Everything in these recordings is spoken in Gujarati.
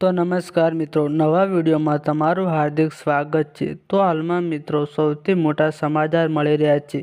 તો નમસ્કાર મિત્રો, નવા વિડીયોમાં તમારું હાર્દિક સ્વાગત છે. તો હાલમાં મિત્રો, સૌથી મોટા સમાચાર મળી રહ્યા છે.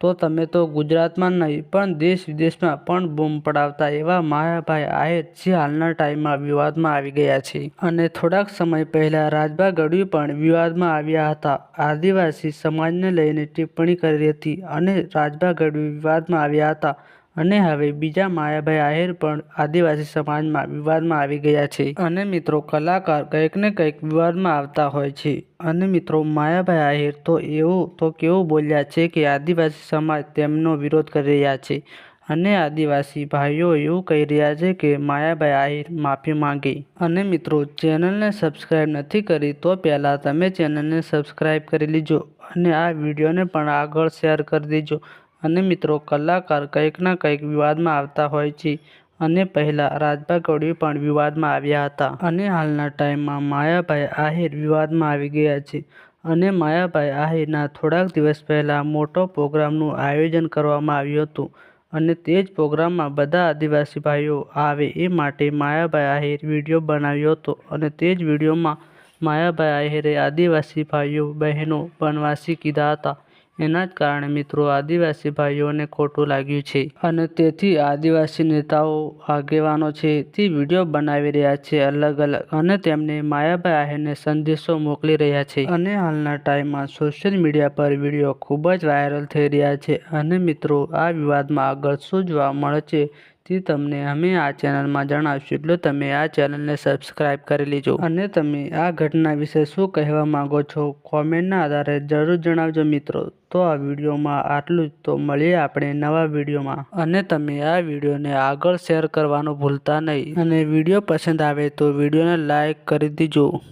તો તમે તો ગુજરાતમાં નહીં, પણ દેશ વિદેશમાં પણ બૂમ પડાવતા એવા માયાભાઈ આહિર જે હાલના ટાઈમમાં વિવાદમાં આવી ગયા છે. અને થોડાક સમય પહેલાં રાજભા ગઢવી પણ વિવાદમાં આવ્યા હતા. આદિવાસી સમાજને લઈને ટિપ્પણી કરી હતી અને રાજભા ગઢવી વિવાદમાં આવ્યા હતા. અને હવે બીજા માયાભાઈ આહિર પણ આદિવાસી સમાજમાં વિવાદમાં આવી ગયા છે. અને મિત્રો કલાકાર કંઈક ને કંઈક વિવાદમાં આવતા હોય છે. અને મિત્રો માયાભાઈ આહિર તો એવું, તો કેવું બોલ્યા છે કે આદિવાસી સમાજ તેમનો વિરોધ કરી રહ્યા છે. અને આદિવાસી ભાઈઓ એવું કહી રહ્યા છે કે માયાભાઈ આહિર માફી માંગે. અને મિત્રો ચેનલને સબસ્ક્રાઈબ નથી કરી તો પહેલાં તમે ચેનલને સબસ્ક્રાઈબ કરી લીજો. અને આ વિડીયોને પણ આગળ શેર કરી દેજો. અને મિત્રો કલાકાર કંઈક ના કંઈક વિવાદમાં આવતા હોય છે. અને પહેલા રાજભા ગઢવી પણ વિવાદમાં આવ્યા હતા. અને હાલના ટાઈમમાં માયાભાઈ આહિર વિવાદમાં આવી ગયા છે. અને માયાભાઈ આહિરના થોડાક દિવસ પહેલાં મોટો પ્રોગ્રામનું આયોજન કરવામાં આવ્યું હતું. અને તે જ પ્રોગ્રામમાં બધા આદિવાસી ભાઈઓ આવે એ માટે માયાભાઈ આહિર વીડિયો બનાવ્યો હતો. અને તે જ વિડીયોમાં માયાભાઈ આહિરે આદિવાસી ભાઈઓ બહેનો, વનવાસી કીધા હતા. એના જ કારણે મિત્રો આદિવાસી ભાઈઓને ખોટું લાગ્યું છે. અને તેથી આદિવાસી નેતાઓ આગેવાનો છે તે વીડિયો બનાવી રહ્યા છે અલગ અલગ. અને તેમને માયાભાઈ આહિરને સંદેશો મોકલી રહ્યા છે. અને હાલના ટાઈમમાં સોશિયલ મીડિયા પર વીડિયો ખૂબ જ વાયરલ થઈ રહ્યા છે. અને મિત્રો આ વિવાદમાં આગળ શું જોવા મળે છે તે તમને અમે આ ચેનલમાં જણાવશું. એટલે તમે આ ચેનલને સબસ્ક્રાઇબ કરી લેજો. અને તમે આ ઘટના વિશે શું કહેવા માંગો છો કોમેન્ટના આધારે જરૂર જણાવજો મિત્રો. તો આ વિડીયોમાં આટલું જ. તો મળીએ આપણે નવા વિડીયોમાં. અને તમે આ વિડીયોને આગળ શેર કરવાનું ભૂલતા નહીં. અને વીડિયો પસંદ આવે તો વિડીયોને લાઇક કરી દીજો.